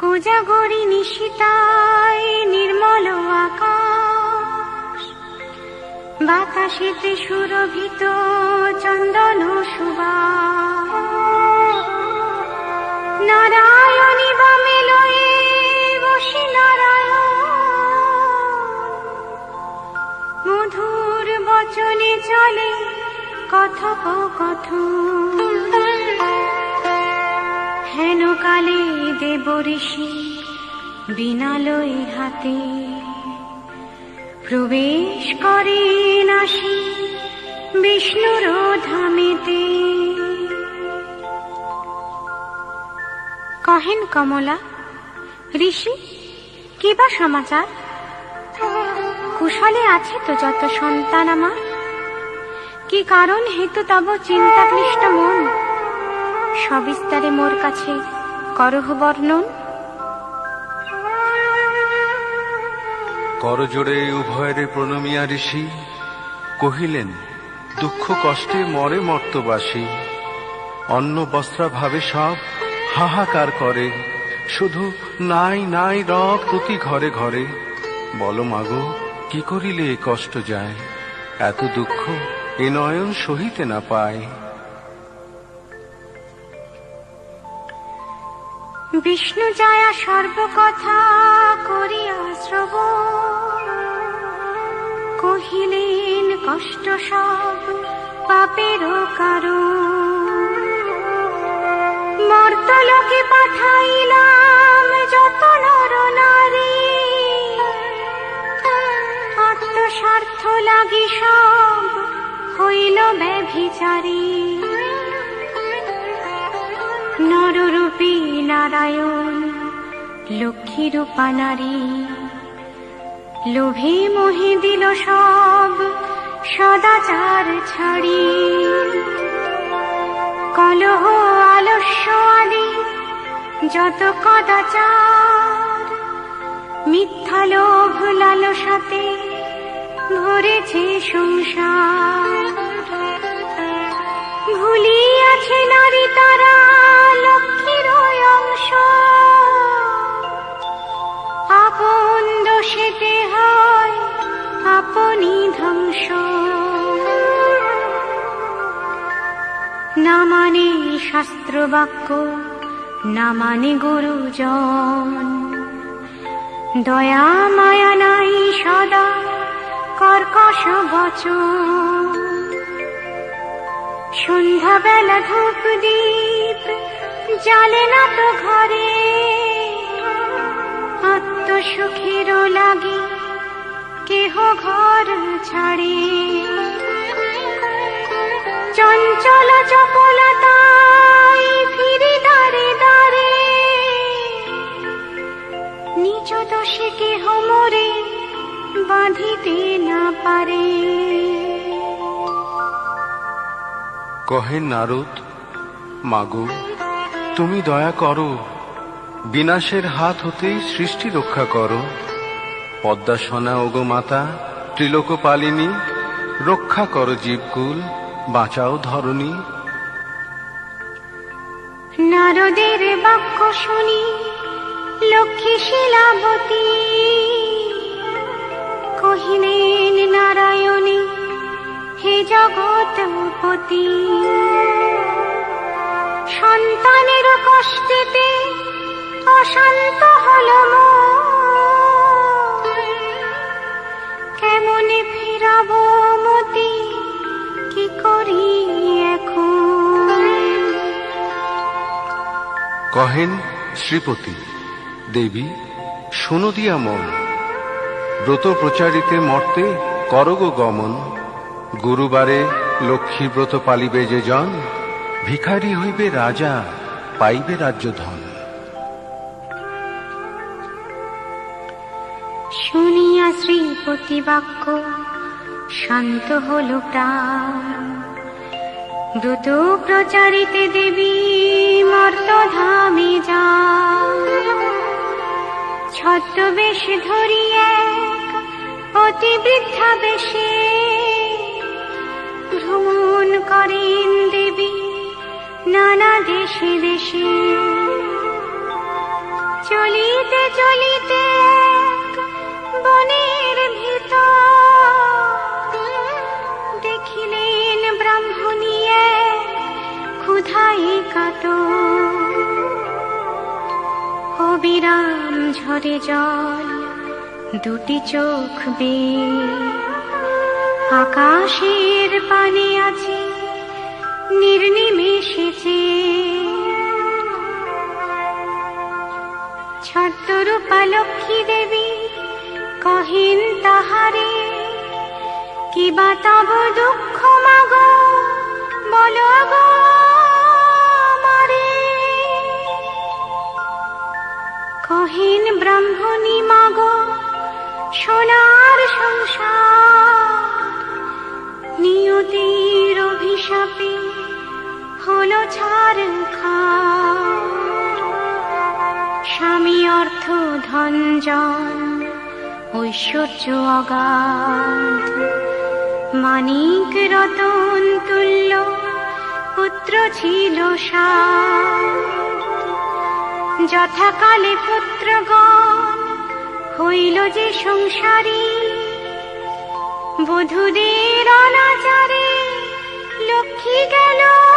কোজাগরি নিশিতায় নির্মল আকাশ। বাতাসেতে সুরভিত চন্দন সুবাস। নারায়ণী বামে লয়ে বসি নারায়ণ। মধুর বচনে চলে কথক কথন হেন কালে দেব ঋষি বিনালয় হাতে। প্রবেশ করে নাসি বিষ্ণুর ধামেতে। কহেন কমলা, ঋষি, কি বা সমাচার? কুশলে আছে তো যত সন্তান আমার। কি কারণ হেতু তব চিন্তাক্লিষ্ট মন? সবিস্তারে মোর কাছে করহ বর্ণন। করজোড়ে উভয়েরে প্রণমিয়া ঋষি, কহিলেন, দুঃখ কষ্টে মরে মর্তবাসী, অন্ন বস্ত্রাভাবে সব হাহাকার করে, শুধু নাই নাই রব প্রতি ঘরে ঘরে, বলো মাগো, কি করিলে কষ্ট যায়, এত দুঃখ এ নয়ন সহিতে না পায়। বিষ্ণু যায়া সর্বকথা করিয়া শ্রব কহিলেন, কষ্ট সব পাপের কারণ। মর্তলোকে পাঠাইলাম যত নর নারী। আত্মস্বার্থ লাগি সব হইল ব্যভিচারী। নররূপী নারায়ণ, লক্ষ্মী রূপা নারী, লোভে মোহে দিল সব, সদাচার ছাড়ি। কলহ আলস্য আদি যত কদাচার, মিথ্যা লোভ লালসাতে ভরেছে সংসার। ভুলিয়াছে নারী তারা লক্ষ্মীর শাস্ত্র বাক্য না মানে গুরুজন। দয়া, মায়া নাই সদা, কর্কশ বচন। সন্ধ্যাবেলা ধূপ দীপ জালে না তো ঘরে। আত্মসুখেরও লাগে, কেহ ঘর ছাড়ে। চঞ্চল চপলতাই বাঁধিতে না পারে। কহেন নারদ মাগো তুমি দয়া করো বিনাশের হাত হতে সৃষ্টি রক্ষা করো। পদ্মাসনা ওগো মাতা ত্রিলোকপালিনী রক্ষা করো জীবকুল বাঁচাও ধরণী। নারদের বাক্য শুনি লক্ষ্মী শিলাবতী জগৎপতি সন্তানের কষ্টেতে অশান্ত হল মন। কেমনে ফিরাব মতি? কি করি কহেন শ্রীপতি, দেবী, শোনো মন। ব্রত প্রচারিতে মর্তে করগ গমন। গুরুবারে লক্ষ্মী ব্রত পালিবে যে জন, ভিখারি হইবে রাজা, পাইবে রাজ্য ধন। শুনিয়া শ্রীপতি বাক্য শান্ত হল প্রাণ। ব্রত প্রচারিতে দেবী মর্তধামে যা ছদ্মবেশ ধরি এক অতি বৃদ্ধা বেশে ভ্রমণ করেন দেবী নানা দেশে দেশে। চলিতে চলিতে বনের ভিতর দেখিলেন ব্রাহ্মণী এক ক্ষুধায় কাতর অবিরাম ঝরে জল দুটি চোখ বে আকাশের পানে ছদ্মরূপা লক্ষ্মী দেবী, কহিন তাহারে কিবা তব দুঃখ মাগ, বল কহিন ব্রাহ্মণী মাগ, সোনার সংসার, নিয়তির অভিশাপে হলো ছাড় খা স্বামী অর্থ ধন জন ঐশ্বর্য অগাধ। মানিক রতন তুল্য, পুত্র ছিল যথাকালে পুত্রগণ হইল যে সংসারী। বধূদের অনাচারে লক্ষ্মী গেল।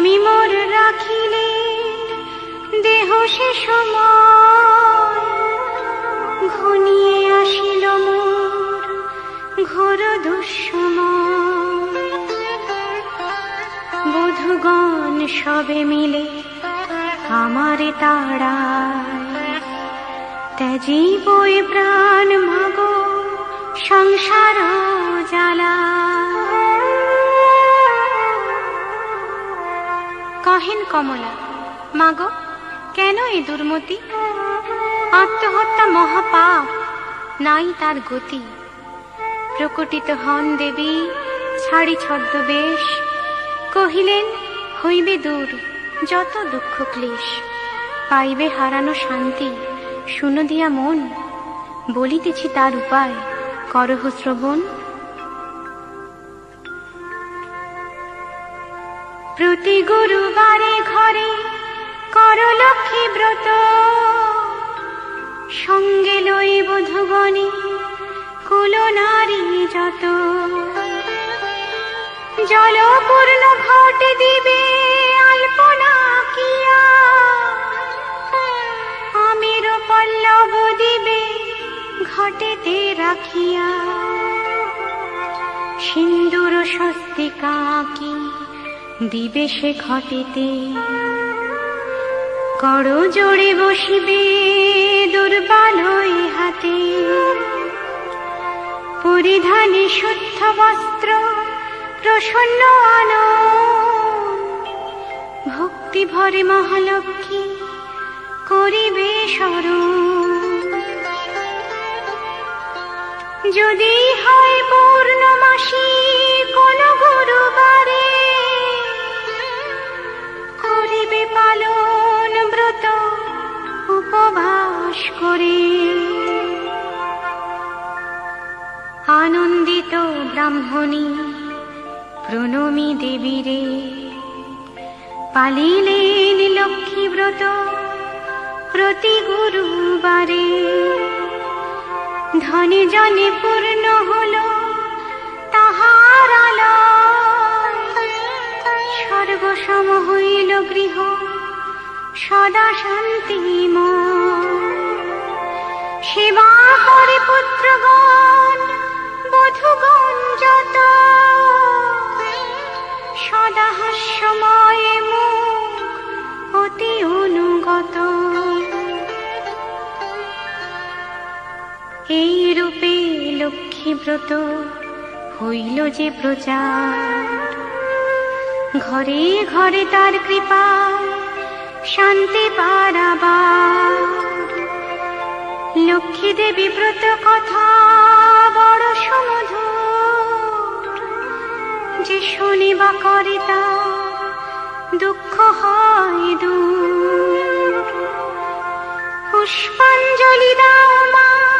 স্বামী মোর রাখিলে দেহ সে সময় ঘনিয়ে আসিল মোর ঘোর দুঃসময়। বধুগণ সবে মিলে আমারে তাড়ায়। এ প্রাণ মাগো সংসার জ্বালা কহেন কমলা। মাগো, কেন এ দুর্মতি? আত্মহত্যা মহাপাপ, নাই তার গতি। প্রকটিত হন দেবী, ছাড়ি ছদ্মবেশ। কহিলেন, হইবে দূর, যত দুঃখ ক্লেশ। পাইবে হারানো শান্তি, শুনো দিয়া মন। বলিতেছি তার উপায়, করহ শ্রবণ। প্রতি গুরুবারে ঘরে কর লক্ষ্মী ব্রত। সঙ্গে লই বধুগণে কুল নারী যত। জলপূর্ণ ঘট দিবে আলপনা কিয়া। আমের পল্লব দিবে ঘটেতে রাখিয়া। সিন্দুর স্বস্তিকা কি? দিবে সে ঘটেতে। কর জোড়ে বসিবে দুর্বল হাতে। পরিধানে শুদ্ধ বস্ত্র, প্রসন্ন আলো। ভক্তি ভরে মহালক্ষ্মী করিবে স্মরণ। যদি হয় পূর্ণমাসী কোন গুরুবারে উপবাস করে। আনন্দিত ব্রাহ্মণী, প্রণমী দেবীরে পালিলেন লক্ষ্মী ব্রত প্রতি গুরুবারে। ধনে জনে পূর্ণ হল তাহার সর্বসম হইল গৃহ, সদা শান্তিম সেবা করে পুত্রগণ বধুগণ যত, সদা মুখ অতি অনুগত। এই রূপে লক্ষ্মী ব্রত হইল যে প্রচার। ঘরে ঘরে তার কৃপা শান্তি পারাবার। লক্ষ্মী দেবী ব্রত কথা, বড় সমধু যে শুনিবা করে তা দুঃখ হয় দূর। পুষ্পাঞ্জলি দাও মার